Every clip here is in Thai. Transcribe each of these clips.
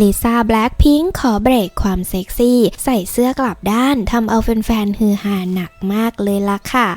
ลิซ่าแบล็คพิงค์ขอเบรกความเซ็กซี่ ใส่เสื้อกลับด้านทำเอาแฟนๆฮือฮาหนักมากเลยล่ะค่ะ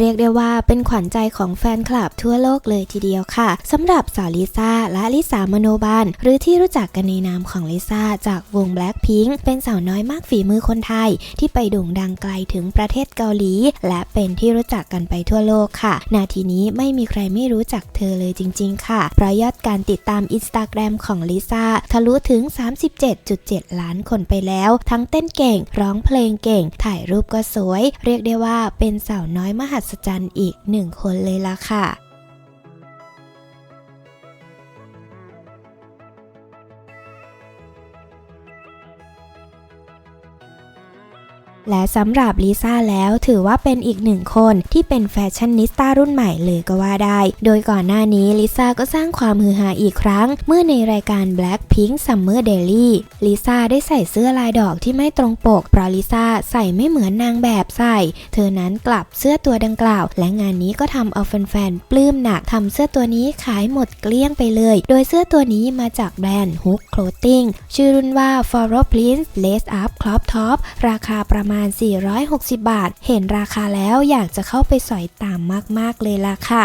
เรียกได้ว่าเป็นขวัญใจของแฟนคลับทั่วโลกเลยทีเดียวค่ะสำหรับสาวลิซ่าและลิสามโนบาลหรือที่รู้จักกันในนามของลิซ่าจากวง Blackpink เป็นสาวน้อยมากฝีมือคนไทย ที่ไปโด่งดังไกลถึงประเทศเกาหลี และเป็นที่รู้จักกันไปทั่วโลกค่ะ นาทีนี้ไม่มีใครไม่รู้จักเธอเลยจริง ๆ ค่ะ เพราะยอดการติดตามอินสตาแกรมของลิซ่าทะลุถึง 37.7 ล้านคนไปแล้ว ทั้งเต้นเก่ง ร้องเพลงเก่ง ถ่ายรูปก็สวย เรียกได้ว่าเป็นสาวน้อยมหัศศจรรย์อีกหนึ่งคนเลยล่ะค่ะ และสำหรับลิซ่าแล้วถือว่าเป็นอีกหนึ่งคนที่เป็นแฟชั่นนิสต้ารุ่นใหม่เลยก็ว่าได้ โดยก่อนหน้านี้ลิซ่าก็สร้างความฮือฮาอีกครั้ง เมื่อในรายการ Blackpink Summer Daily ลิซ่าได้ใส่เสื้อลายดอกที่ไม่ตรงปก เพราะลิซ่าใส่ไม่เหมือนนางแบบใส่ เธอนั้นกลับเสื้อตัวดังกล่าว และงานนี้ก็ทำเอาแฟนๆปลื้มหนักทำเสื้อตัวนี้ขายหมดเกลี้ยงไปเลย โดยเสื้อตัวนี้มาจากแบรนด์ Hook Clothing ชื่อรุ่นว่า f o r o Prince Lace Up Crop Top ราคาประมาณมาณ 460 บาท เห็นราคาแล้วอยากจะเข้าไปสอยตามมาก ๆ เลยล่ะค่ะ